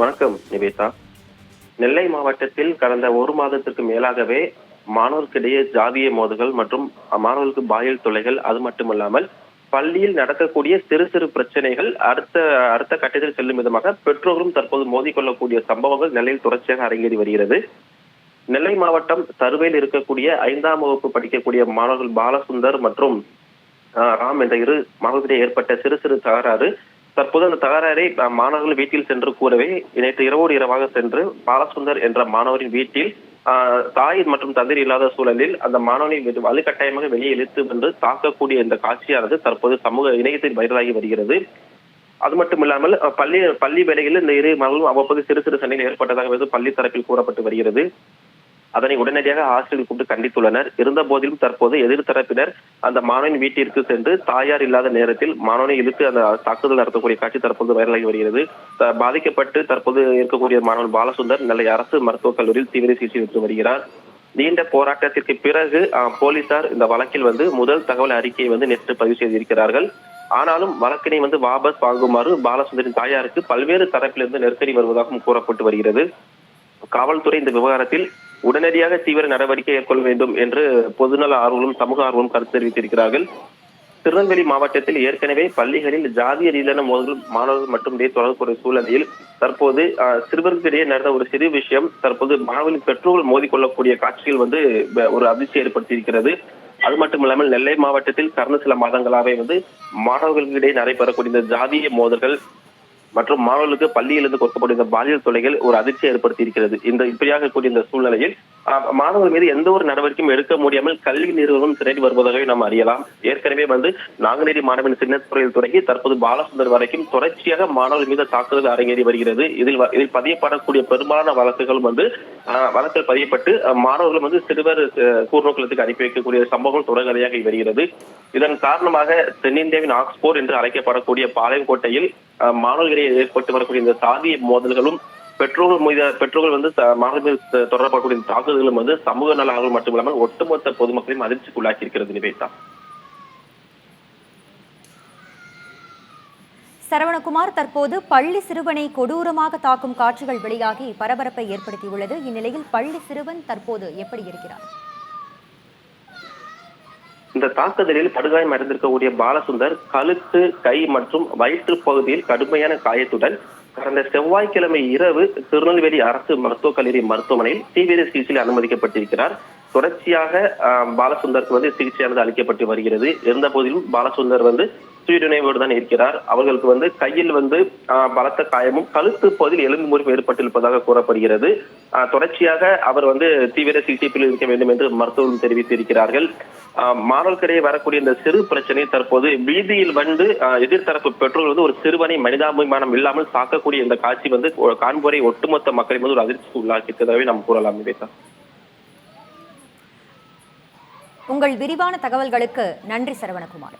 வணக்கம் நிவேதா. நெல்லை மாவட்டத்தில் கடந்த ஒரு மாதத்திற்கு மேலாகவே மாணவர்களிடையே ஜாதிய மோதல்கள் மற்றும் மாணவர்களுக்கு பாலியல் தொலைகள் அது மட்டுமல்லாமல் பள்ளியில் நடக்கக்கூடிய சிறு சிறு பிரச்சனைகள் அடுத்த அடுத்த கட்டத்தில் செல்லும் விதமாக பெற்றோர்களும் தற்போது மோதிக்கொள்ளக்கூடிய சம்பவங்கள் நெல்லையில் தொடர்ச்சியாக அரங்கேறி வருகிறது. நெல்லை மாவட்டம் சர்வையில் இருக்கக்கூடிய ஐந்தாம் வகுப்பு படிக்கக்கூடிய மாணவர்கள் பாலசுந்தர் மற்றும் ராம் என்ற இரு மாணவர்களிடையே ஏற்பட்ட சிறு சிறு தகராறு தற்போது அந்த தகராறை மாணவர்கள் வீட்டில் சென்று கூறவே நேற்று இரவோடு இரவாக சென்று பாலசுந்தர் என்ற மாணவரின் வீட்டில் ஆஹ், தாய் மற்றும் தந்தை இல்லாத சூழலில் அந்த மாணவனை வலுக்கட்டாயமாக வெளியே இழுத்து வந்து தாக்கக்கூடிய இந்த காட்சியானது தற்போது சமூக இணையத்தில் வைரலாகி வருகிறது. அது மட்டும் இல்லாமல் பள்ளி பள்ளி வேலைகளில் இந்த இரு மாணவர்களும் அவ்வப்போது சிறு சிறு சண்டைகள் ஏற்பட்டதாக பள்ளி தரப்பில் கூறப்பட்டு வருகிறது. அதனை உடனடியாக ஹாஸ்டலில் கூப்பிட்டு கண்டித்துள்ளனர். இருந்த போதிலும் தற்போது எதிர்த்தரப்பினர் அந்த மாணவன் வீட்டிற்கு சென்று தாயார் இல்லாத நேரத்தில் மாணவனை இழுத்து அந்த தாக்குதல் நடத்தக்கூடிய காட்சி தற்போது வைரலாகி வருகிறது. பாதிக்கப்பட்டு தற்போது இருக்கக்கூடிய மாணவன் பாலசுந்தர் நெல்லை அரசு மருத்துவக் கல்லூரியில் தீவிர சிகிச்சை பெற்று வருகிறார். நீண்ட போராட்டத்திற்கு பிறகு போலீசார் இந்த வழக்கில் வந்து முதல் தகவல் அறிக்கையை வந்து நேற்று பதிவு செய்திருக்கிறார்கள். ஆனாலும் வழக்கினை வந்து வாபஸ் வாங்குமாறு பாலசுந்தரின் தாயாருக்கு பல்வேறு தரப்பிலிருந்து நெருக்கடி வருவதாகவும் கூறப்பட்டு வருகிறது. காவல்துறை இந்த விவகாரத்தில் உடனடியாக தீவிர நடவடிக்கை மேற்கொள்ள வேண்டும் என்று பொதுநல ஆர்வலும் சமூக ஆர்வலும் கருத்து தெரிவித்திருக்கிறார்கள். திருநெல்வேலி மாவட்டத்தில் ஏற்கனவே பள்ளிகளில் ஜாதிய ரீதியான மோதல்கள் மாணவர்கள் மற்றும் தொடர்புடைய சூழ்நிலையில் தற்போது சிறுவர்களிடையே நடந்த ஒரு சிறு விஷயம் தற்போது மாணவர்களின் பெற்றோர்கள் மோதிக்கொள்ளக்கூடிய காட்சிகள் வந்து ஒரு அதிர்ச்சி ஏற்படுத்தியிருக்கிறது. அது மட்டும் இல்லாமல் நெல்லை மாவட்டத்தில் கடந்த சில மாதங்களாவே வந்து மாணவர்களிடையே நடைபெறக்கூடிய இந்த ஜாதிய மோதல்கள் மற்றும் மாணவர்களுக்கு பள்ளியிலிருந்து கொடுக்கப்படும் இந்த பாலியல் தொலைகள் ஒரு அதிர்ச்சி ஏற்படுத்தி இருக்கிறது. இந்த இப்படியாக கூடிய இந்த சூழ்நிலையில் மாணவர்கள் மீது எந்த ஒரு நடவடிக்கையும் எடுக்க முடியாமல் கல்வி நிறுவனம் திரட்டி வருவதாகவே நாம் அறியலாம். ஏற்கனவே வந்து நாங்குநேரி மாணவன் சின்னத்துறையில் தொடங்கி தற்போது பாலசுந்தர் வரைக்கும் தொடர்ச்சியாக மாணவர்கள் மீது தாக்குதல் அரங்கேறி வருகிறது. இதில் இதில் பதியப்படக்கூடிய பெரும்பாலான வழக்குகளும் வந்து ஆஹ், வழக்கில் பதியப்பட்டு மாணவர்கள் வந்து சிறுவர் கூர்நோக்கலத்துக்கு அனுப்பி வைக்கக்கூடிய சம்பவங்கள் தொடர்கதையாக வருகிறது. இதன் காரணமாக தென்னிந்தியாவின் ஆக்ஸ்போர்ட் என்று அழைக்கப்படக்கூடிய பாளையங்கோட்டையில் மாணவர்களிடையே ஏற்பட்டு வரக்கூடிய இந்த சாதிய மோதல்களும் பெற்றோர்கள் மீது பெற்றோர்கள் வந்து மாணவர்கள் மீது தொடரப்படக்கூடிய தாக்குதல்களும் வந்து சமூக நல ஆர்வல் மட்டுமில்லாமல் ஒட்டுமொத்த பொதுமக்களையும் அதிர்ச்சிக்குள்ளாக்கி இருக்கிறது நிவேதா. சரவணகுமார் தற்போது பள்ளி சிறுவனை கொடூரமாக தாக்கும் காட்சிகள் வெளியாகி பரபரப்பை ஏற்படுத்தியுள்ளது. இந்நிலையில் பள்ளி சிறுவன் தற்போது எப்படி இருக்கிறார்? இந்த தாக்குதலில் படுகாயம் அடைந்திருக்கக்கூடிய பாலசுந்தர் கழுத்து கை மற்றும் வயிற்று பகுதியில் கடுமையான காயத்துடன் கடந்த செவ்வாய்க்கிழமை இரவு திருநெல்வேலி அரசு மருத்துவக் கல்லூரி மருத்துவமனையில் தீவிர சிகிச்சையில் அனுமதிக்கப்பட்டிருக்கிறார். தொடர்ச்சியாக ஆஹ், பாலசுந்தருக்கு வந்து சிகிச்சையானது அளிக்கப்பட்டு வருகிறது. இருந்த போதிலும் பாலசுந்தர் வந்து சுயநினைவோடு தான் இருக்கிறார். அவர்களுக்கு வந்து கையில் வந்து ஆஹ், பலத்த காயமும் கழுத்து பகுதியில் எலும்பு முறிவு ஏற்பட்டிருப்பதாக கூறப்படுகிறது. ஆஹ், தொடர்ச்சியாக அவர் வந்து தீவிர சிகிச்சை இருக்க வேண்டும் என்று மருத்துவர்கள் தெரிவித்திருக்கிறார்கள். ஆஹ், மாணவர்களிடையே வரக்கூடிய இந்த சிறு பிரச்சனை தற்போது வீதியில் வந்து எதிர்த்தரப்பு பெற்றோர்கள் வந்து ஒரு சிறுவனை மனிதாபிமானம் இல்லாமல் தாக்கக்கூடிய இந்த காட்சி வந்து காண்போரை ஒட்டுமொத்த மக்களை வந்து ஒரு அதிர்ச்சிக்கு உள்ளாக்கிட்டதாகவே நாம் கூறலாம் நிவேதா. உங்கள் விரிவான தகவல்களுக்கு நன்றி சரவணகுமார்.